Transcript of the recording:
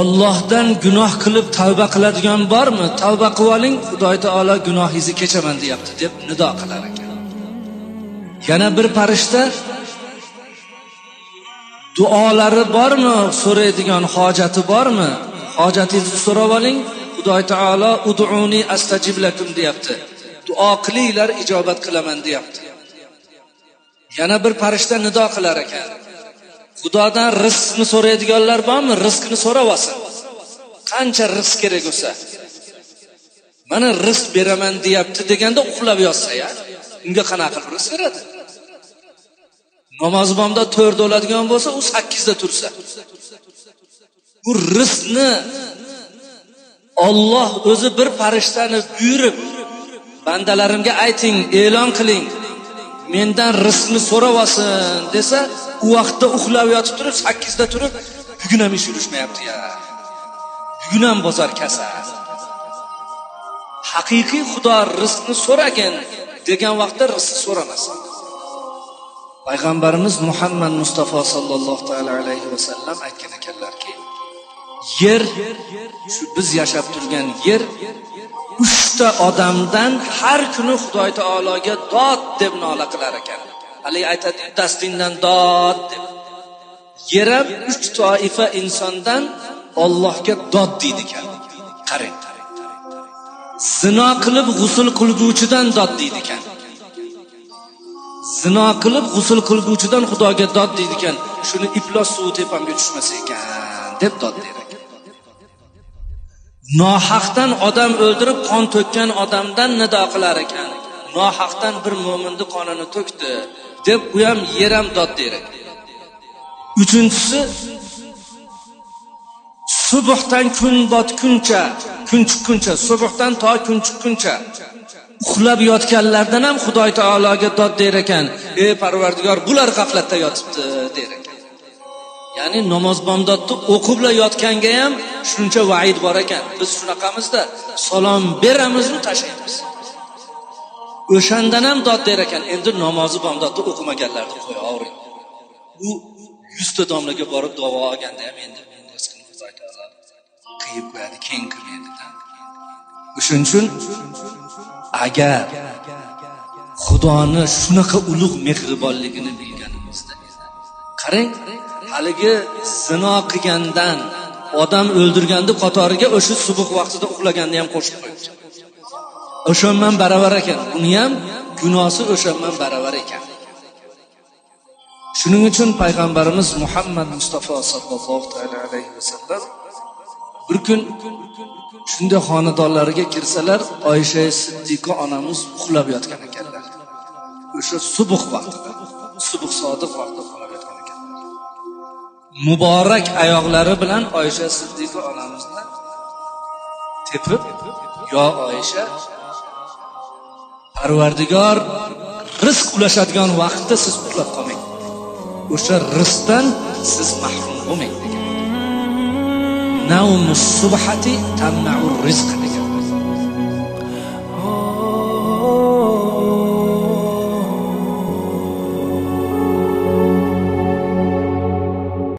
Allohdan gunoh qilib tavba qiladigan bormi? Tavba qilib oling xudo taolo gunohingizni kechaman deyapti deb nido qilar ekan. Yana bir farishta duolari bormi? So'raydigan hojati bormi? Hojatingizni so'rab oling xudo taolo uduni astajib lakum deyapti. Duo qilinglar ijobat qilaman deyapti. Yana bir farishta nido qilar ekan. Xudodan rizqni so'raydiganlar bormi? Rizqni so'rab olsin qancha rizq kerak bo'lsa. Mana rizq beraman deyapti deganda uxlab yotsa ya. Unga qanaqa qilib rizq beradi? Namoz bomda to'rtda o'ladigan bo'lsa u sakkizda tursa. Bu rizqni olloh o'zi bir farishtani buyurib bandalarimga ayting e'lon qiling. Mendan rizqni so'rab olsin desa u vaqtda uxlab yotib turib sakkizda turib bugun ham ish yurishmayapti ya? Bugun ham bozor kasal haqiqiy xudo rizqni so'ragin degan vaqtda rizq so'ramas payg'ambarimiz muhammad mustafa sollallohu taala alayhi vasallam aytgan ekanlarki yer shu biz yashab turgan yer uchta odamdan har kuni xudo taologa dod deb nola qilar ekan. Haligi aytadi dastingdan dod deb. Yer uch toifa insondan ollohga dod deydi ekan qarang. Zino qilib g'usul qilguvchidan dod deydi ekan zino qilib g'usul qilguvchidan xudoga dod deydi ekan shuni iflos suvi tepamga tushmasa ekan deb dod der nohaqdan odam o'ldirib qon to'kkan odamdan nido qilar ekan. Nohaqdan bir mo'minni qonini to'kdi. Deb u ham yer ham dod der ekan uchinchisi subhdan kun botguncha kun chiqquncha subhdan to kun chiqquncha uxlab yotganlardan ham xudo taologa dod der ekan. Ey parvardigor bular g'aflatda yotibdi der ekan. Ya'ni namoz bomdodni o'qibla yotganga ham shuncha vaid bor ekan. Biz shunaqamizda salom beramizu tashlaymiz. O'shandan ham dod der ekan. Endi namozi bomdodni o'qimaganlarni qo'yavering u yuzta domlaga borib duo olganda ham endi qiyib qo'yadi keng qilmaydida o'shaning uchun agar xudoni shunaqa ulug' mehribonligini bilganimizda qarang haligi zino qilgandan odam o'ldirganni qatoriga o'sha subuh vaqtida uxlaganni ham qo'shib qo'yibdi. O'sha bilan baravar ekan. Uni ham gunosi o'sha bilan baravar ekan. Shuning uchun payg'ambarimiz muhammad mustafa sollallohu alayhi vasallam bir kun shunday xonadonlariga kirsalar oysha siddiqa onamiz uxlab yotgan ekanlar. O'sha subuh vaqtida subuh sodiq vaqtida uxlab yotgan ekanlar muborak oyoqlari bilan oysha siddiqa onamizni tepib yo oysha parvardigor rizq ulashadigan vaqtda siz uxlab qolmang o'sha rizqdan siz mahrum bo'lmang degan naumus subhati tamnau rizq degan